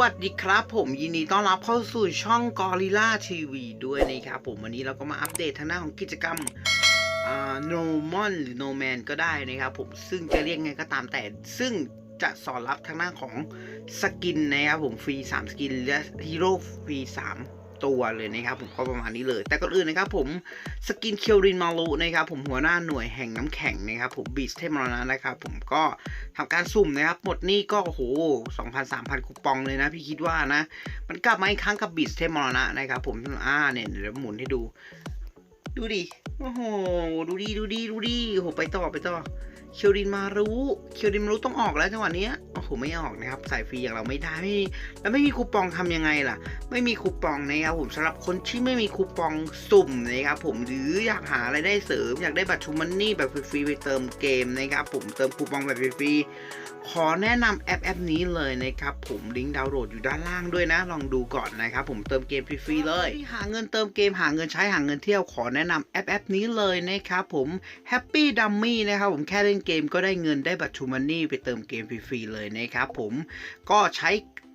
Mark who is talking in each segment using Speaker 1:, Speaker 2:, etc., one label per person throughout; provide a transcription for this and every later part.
Speaker 1: วัสดีครับผมยินดีต้อนรับเข้าสู่ช่อง Gorilla TV ด้วยนะครับผมวันนี้เราก็มาอัปเดตทางหน้าของกิจกรรมอ่า No Mon หรือโนแมนก็ได้นะครับผมซึ่งจะเรียกไงก็ตามแต่ ซึ่งจะสอนรับทางหน้าของสกินนะครับผมฟรี 3 สกินและฮีโร่ฟรี 3 ตัวเลยนะครับผมก็ประมาณนี้เลย แต่ก่อนอื่นนะครับผมสกินเคียวรินมารุนะครับผมหัวหน้าหน่วยแห่งน้ำแข็งนะครับผมบีสเทมรณะนะครับผมก็ทำการสุ่มนะครับหมดนี่ก็โอ้โห2,000 3,000คูปองเลยนะพี่คิดว่านะ มันกลับมาอีกครั้งกับบีสเทมรณะนะครับผมอ่าเนี่ยเดี๋ยวหมุนให้ดู ดูดิโอ้โหดูดิดูดิดูดิโอ้โหไปต่อไปต่อ เคียวรินมารู้เคียวรินมารู้ต้องออกแล้วจังหวะนี้โอ้โหไม่ออกนะครับสายฟรีอย่างเราไม่ได้ไม่แล้วไม่มีคูปองทำยังไงล่ะ ไม่มีคูปองนะครับผมสำหรับคนที่ไม่มีคูปองสุ่มนะครับผมหรืออยากหาอะไรได้เสริมอยากได้บัตรชูมันนี่แบบฟรีๆไปเติมเกมนะครับผมเติมคูปองแบบฟรีๆขอแนะนำแอปแอปนี้เลยนะครับผมลิงก์ดาวน์โหลดอยู่ด้านล่างด้วยนะ ลองดูก่อนนะครับผมเติมเกมฟรีๆเลย หาเงินเติมเกมหาเงินใช้หาเงินเที่ยวขอแนะนำแอปแอปนี้เลยนะครับผม Happy Dummy นะครับผมแค่เล่นเกมก็ได้เงินได้บัตรชูมันนี่ไปเติมเกมฟรีๆเลยนะครับผมก็ใช้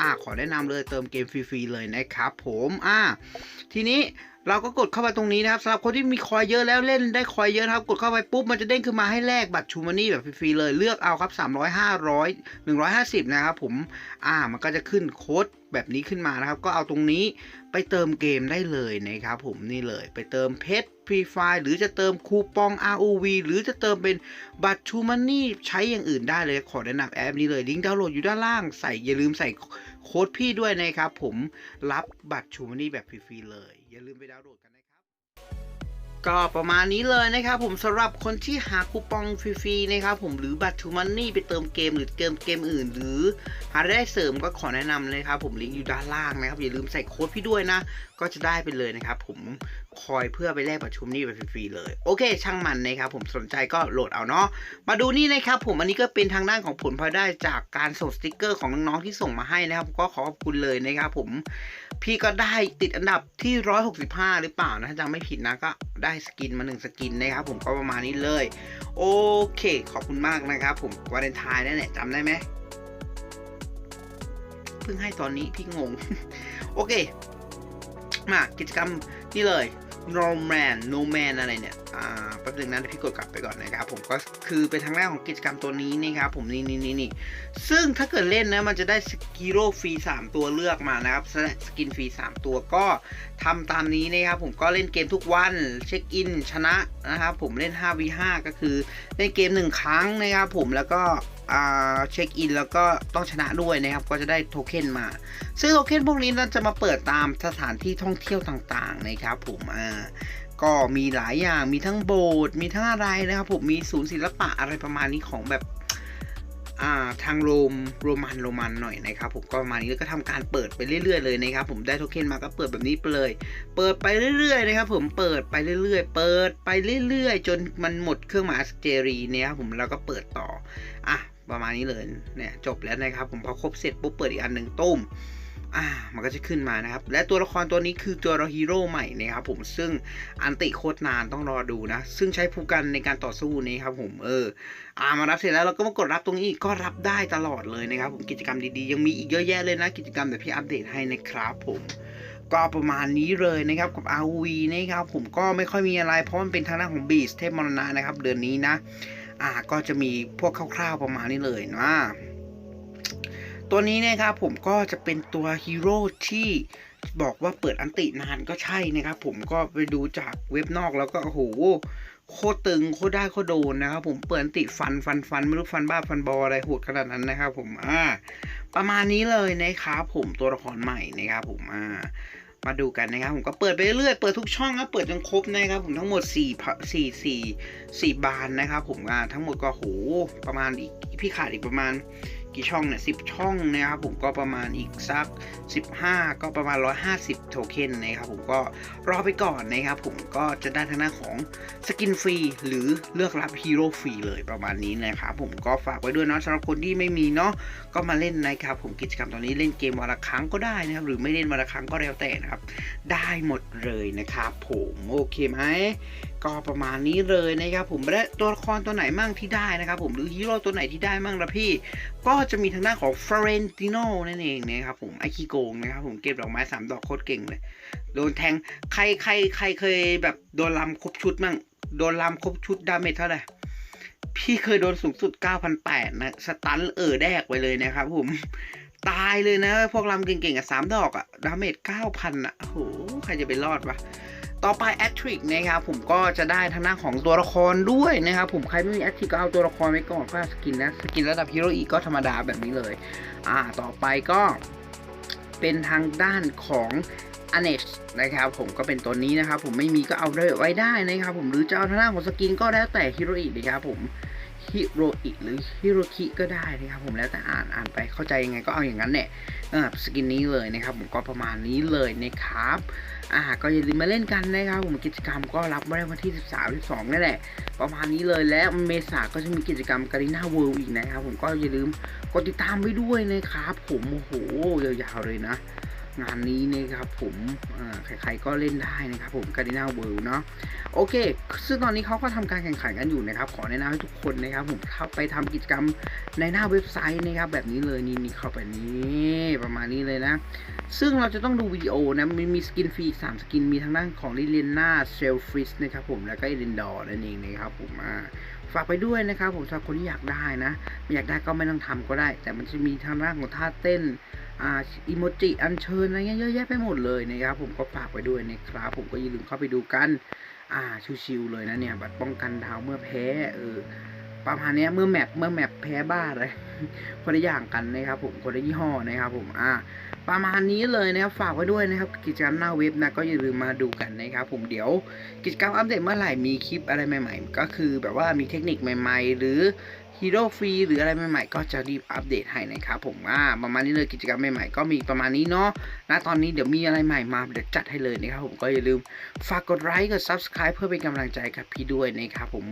Speaker 1: อ่าขอแนะนำเลยเติมเกมฟรีๆเลยนะครับผมอ่าทีนี้เราก็กดเข้าไปตรงนี้นะครับสำหรับคนที่มีคอยเยอะแล้วเล่นได้คอยเยอะนะครับ กดเข้าไปปุ๊บมันจะเด้งขึ้นมาให้แลกบัตรชูมานนี่แบบฟรีๆเลยเลือกเอาครับ300 500 150 นะครับผมอ่ามันก็จะขึ้นโค้ดแบบนี้ขึ้นมานะครับ ก็เอาตรงนี้ไปเติมเกมได้เลยนะครับผมนี่เลยไปเติมเพชรฟรีไฟหรือจะเติมคูปอง ROV หรือจะเติมเป็นบัตรชูมันนี่ใช้อย่างอื่นได้เลยขอแนะนำแอปนี้เลยลิงก์ดาวน์โหลดอยู่ด้านล่างใส่อย่าลืมใส่โค้ดพี่ด้วยนะครับผมรับบัตรชูมันนี่แบบฟรีๆเลย อย่าลืมไปดาวน์โหลดกัน ก็ประมาณนี้เลยนะครับผมสำหรับคนที่หาคูปองฟรีๆนะครับผมหรือบัตรทูมันนี่ไปเติมเกมหรือเกมเกมอื่น หรือหาได้เสริมก็ขอแนะนำเลยครับผมลิงก์อยู่ด้านล่างนะครับอย่าลืมใส่โค้ดพี่ด้วยนะ ก็จะได้ไปเลยนะครับผมคอยเพื่อไปแลกบัตรชูมันนี่ไปฟรีๆเลย โอเค ช่างมันนะครับผมสนใจก็โหลดเอาเนาะมาดูนี่นะครับผมอันนี้ก็เป็นทางด้านของผลพลอยได้จากการส่งสติกเกอร์ของน้องๆที่ส่งมาให้นะครับก็ขอขอบคุณเลยนะครับผมพี่ก็ได้ติดอันดับที่ 165 หรือเปล่านะจำไม่ผิดนะก็ได้สกินมาหนึ่งสกินนะครับผมก็ประมาณนี้เลย โอเค ขอบคุณมากนะครับผมวาเลนไทน์นั่นแหละจำได้ไหมเพิ่งให้ตอนนี้พี่งง โอเค มากิจกรรมนี่เลย No Man No Man อะไรเนี่ย อ่า แป๊บนึงนะพี่กดกลับไปก่อนนะครับ ผมก็คือเป็นทางแรกของกิจกรรมตัวนี้นะครับ ผมนี่นี่นี่นี่ซึ่งถ้าเกิดเล่นนะ มันจะได้สกิโร่ฟรี 3 ตัวเลือกมานะครับ สกินฟรี 3 ตัวก็ทำตามนี้นะครับ ผมก็เล่นเกมทุกวัน เช็คอินชนะนะครับ ผมเล่น 5v5 ก็คือเล่นเกม 1 ครั้งนะครับ ผมแล้วก็ เช็คอินแล้วก็ต้องชนะด้วยนะครับ ก็จะได้โทเค็นมา ซึ่งโทเค็นพวกนี้เราจะมาเปิดตามสถานที่ท่องเที่ยวต่างๆนะครับผมอ่าก็มีหลายอย่างมีทั้งโบสถ์มีทั้งอะไรนะครับผมมีศูนย์ศิลปะอะไรประมาณนี้ของแบบาทางโรมโรมันโรมันหน่อยนะครับผมก็ประมาณนี้แล้วก็ทำการเปิดไปเรื่อยๆเลยนะครับผมได้โทเค็นมาก็เปิดแบบนี้ไปเลย เปิดไปเรื่อยๆนะครับผมเปิดไปเรื่อยๆ เปิดไปเรื่อยๆ จนมันหมดเครื่องหมายสเจรีเนี่ยครับผมแล้วก็เปิดต่ออะ ประมาณนี้เลยเนี่ยจบแล้วนะครับ ผมพอครบเสร็จปุ๊บเปิดอีกอันหนึ่งตุ้มอ่ามันก็จะขึ้นมานะครับ และตัวละครตัวนี้คือตัวฮีโร่ใหม่นะครับผมซึ่งอันติโคตรนานต้องรอดูนะ ซึ่งใช้ภูกันในการต่อสู้นี้ครับผมเอออ่ามารับเสร็จแล้วเราก็มากดรับตรงนี้กก็รับได้ตลอดเลยนะครับ ผมกิจกรรมดีๆ ยังมีอีกเยอะแยะเลยนะ กิจกรรมเดี๋ยวพี่อัปเดตให้นะครับผมก็ประมาณนี้เลยนะครับกับ RV นะครับผมก็ไม่ค่อยมีอะไรเพราะมันเป็นทางด้านของบีสเทพมรณะนะครับเดือนนี้นะ อ่าก็จะมีพวกคร่าวๆประมาณนี้เลยนะตัวนี้นะครับผมก็จะเป็นตัวฮีโร่ที่บอกว่าเปิดอันตินานก็ใช่นะครับผมก็ไปดูจากเว็บนอกแล้วก็โอ้โหโคตรตึงโคตรได้โคตรโดนนะครับผมเปิดอันติฟันฟันฟันไม่รู้ฟันบ้าฟันบออะไรโหดขนาดนั้นนะครับผมอ่าประมาณนี้เลยนะครับผมตัวละครใหม่นะครับผมอ่า มาดูกันนะครับ ผมก็เปิดไปเรื่อยเปิดทุกช่องแล้วเปิดจนครบนะครับ ผมทั้งหมด4 4 4 4บานนะครับ ผมอ่าทั้งหมดก็โหประมาณอีกพี่ขาดอีกประมาณ กี่ช่องเนี่ยสิบช่องนะครับผมก็ประมาณอีกสัก 15 ก็ประมาณ 150 โทเค็นนะครับผมก็รอไปก่อนนะครับผมก็จะได้ทางหน้าของสกินฟรีหรือเลือกรับฮีโร่ฟรีเลยประมาณนี้นะครับผมก็ฝากไว้ด้วยเนาะสำหรับคนที่ไม่มีเนาะก็มาเล่นนะครับผมกิจกรรมตอนนี้เล่นเกมวันละครั้งก็ได้นะครับหรือไม่เล่นวันละครั้งก็แล้วแต่นะครับได้หมดเลยนะครับผมโอเคไหมก็ประมาณนี้เลยนะครับผมและตัวละครตัวไหนมั่งที่ได้นะครับผมหรือฮีโร่ตัวไหนที่ได้มั่งละพี่ ก็จะมีทางด้านของฟ o เรนติโนนั่นเองนะครับผมไอคีโกงนะครับผมเก็บดอกไม้สามดอกโคตรเก่งเลย โดนแทงใครใครใครเคยแบบโดนลำครบชุดมั่ง โดนลำครบชุดดาเมจเท่าไหร่พี่เคยโดนสูงสุด 9,800นะ สตันเออแดกไปเลยนะครับผม ตายเลยนะ พวกลำเก่งๆอะสามดอกอะ ดาเมจ9,000อะโอ้โหใครจะไปรอดวะต่อไปแอตริกนะครับผมก็จะได้ทางด้านของตัวละครด้วยนะครับผมใครไม่มีแอตริกก็เอาตัวละครไว้ก่อนก็สกินนะสกินระดับฮีโร่อีกก็ธรรมดาแบบนี้เลย อ่าต่อไปก็เป็นทางด้านของอเน s นะครับผมก็เป็นตัวนี้นะครับผมไม่มีก็เอาไว้ได้นะครับผมหรือจะเอาทางด้านของสกินก็แล้วแต่ฮีโร่อีนะครับผม ฮิโรอิหรือฮิโรคิก็ได้นะครับผมแล้วแต่อ่านอ่านไปเข้าใจยังไงก็เอาอย่างนั้นแหละเออสกินนี้เลยนะครับผมก็ประมาณนี้เลยนะครับอ่าก็อย่าลืมมาเล่นกันนะครับผมกิจกรรมก็รับไว้วันที่ 13 12นี่แหละ ประมาณนี้เลยและเมษาก็จะมีกิจกรรมการีน่าเวิลด์อีกนะครับผมก็อย่าลืมกดติดตามไว้ด้วยนะครับผมโอ้โหยาวๆเลยนะ งานนี้นะครับผมใครๆก็เล่นได้นะครับผมการีนาเวิลด์เนาะโอเค ซึ่งตอนนี้เขาก็ทำการแข่งขันกันอยู่นะครับ ขอแนะนำให้ทุกคนนะครับ ผมเข้าไปทำกิจกรรมในหน้าเว็บไซต์นะครับ แบบนี้เลยนี่นี่เข้าไปนี่ประมาณนี้เลยนะ ซึ่งเราจะต้องดูวิดีโอนะมีมีสกินฟรีสามสกินมีทั้งด้านของลิเลน่าเซลฟิสนะครับผมแล้วก็เอเดนดอร์นั่นเองนะครับผมอ่าฝากไปด้วยนะครับผมสำหรับคนที่อยากได้นะ ไม่อยากได้ก็ไม่ต้องทำก็ได้ แต่มันจะมีทางด้านของท่าเต้น อ่าอิโมจิอัญเชิญอะไรเงี้ยเยอะแยะไปหมดเลยนะครับ ผมก็ฝากไปด้วยนะครับผมก็อย่าลืมเข้าไปดูกัน อ่าชิวๆเลยนะเนี่ย บัตรป้องกันดาวเมื่อแพ้เออประมาณนี้เมื่อแมปเมื่อแมปแพ้บ้าเลยคนละอย่างกันนะครับผมคนละยี่ห้อนะครับผมอ่าประมาณนี้เลยนะครับฝากไว้ด้วยนะครับ กิจกรรมหน้าเว็บนะก็อย่าลืมมาดูกันนะครับผมเดี๋ยวกิจกรรมอัปเดตเมื่อไหร่มีคลิปอะไรใหม่ ๆ ก็คือแบบว่ามีเทคนิคใหม่ ๆ หรือ ฮีโร่ฟรีหรืออะไรใหม่ๆ ก็จะรีบอัปเดตให้นะครับผมอ่าประมาณนี้เลยกิจกรรมใหม่ๆ ก็มีประมาณนี้เนาะณตอนนี้เดี๋ยวมีอะไรใหม่มาเดี๋ยวจัดให้เลยนะครับผมก็อย่าลืมฝากกดไลค์กด subscribe เพื่อเป็นกำลังใจกับพี่ด้วยนะครับผม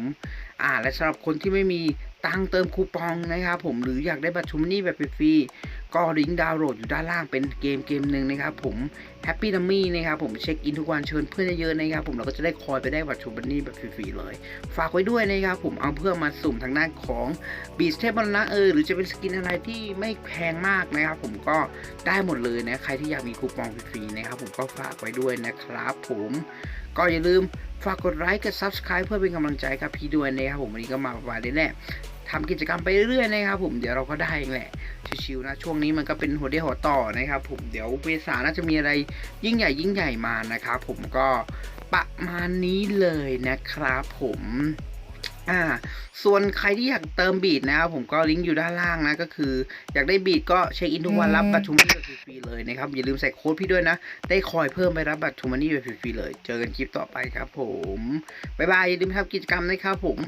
Speaker 1: อ่าและสำหรับคนที่ไม่มีตังเติมคูปองนะครับผมหรืออยากได้บัตรชมนี่แบบฟรี ก็ลิงก์ดาวน์โหลดอยู่ด้านล่างเป็นเกมเกมหนึ่งนะครับ ผม Happy d u m m y นะครับผมเช็คอินทุกวันเชิญเพื่อนเยอะๆนะครับผมเราก็จะได้คอยไปได้บัตรชูบันนี่แบบฟรีๆเลย ฝากไว้ด้วยนะครับผมเอาเพื่อมาสุ่มทางด้านของบีสเทปบอลนะเออหรือจะเป็นสกินอะไรที่ไม่แพงมากนะครับผมก็ได้หมดเลยนะใครที่อยากมีคูปองฟรีๆนะครับผมก็ฝากไว้ด้วยนะครับผมก็อย่าลืมฝากกดไลค์กด subscribe เพื่อเป็นกำลังใจกับพี่ด้วยนะครับผมวันนี้ก็มาประมาณนี้แหละ ทำกิจกรรมไปเรื่อยๆนะครับผมเดี๋ยวเราก็ได้เองแหละชิวๆนะช่วงนี้มันก็เป็นหัวเดียวหัวต่อนะครับผมเดี๋ยวเมษาน่าจะมีอะไรยิ่งใหญ่ยิ่งใหญ่มานะครับผมก็ประมาณนี้เลยนะครับผมอ่าส่วนใครที่อยากเติมบีดนะครับผมก็ลิงก์อยู่ด้านล่างนะก็คือ อยากได้บีดก็เช็คอินทุกวันรับบัตรทูมันนี่ฟรีๆเลยนะครับอย่าลืมใส่โค้ดพี่ด้วยนะ ได้คอยเพิ่มไปรับบัตรทูมันนี่ฟรีๆเลย เจอกันคลิปต่อไปครับผมบ๊ายบายอย่าลืมทำกิจกรรมนะครับผม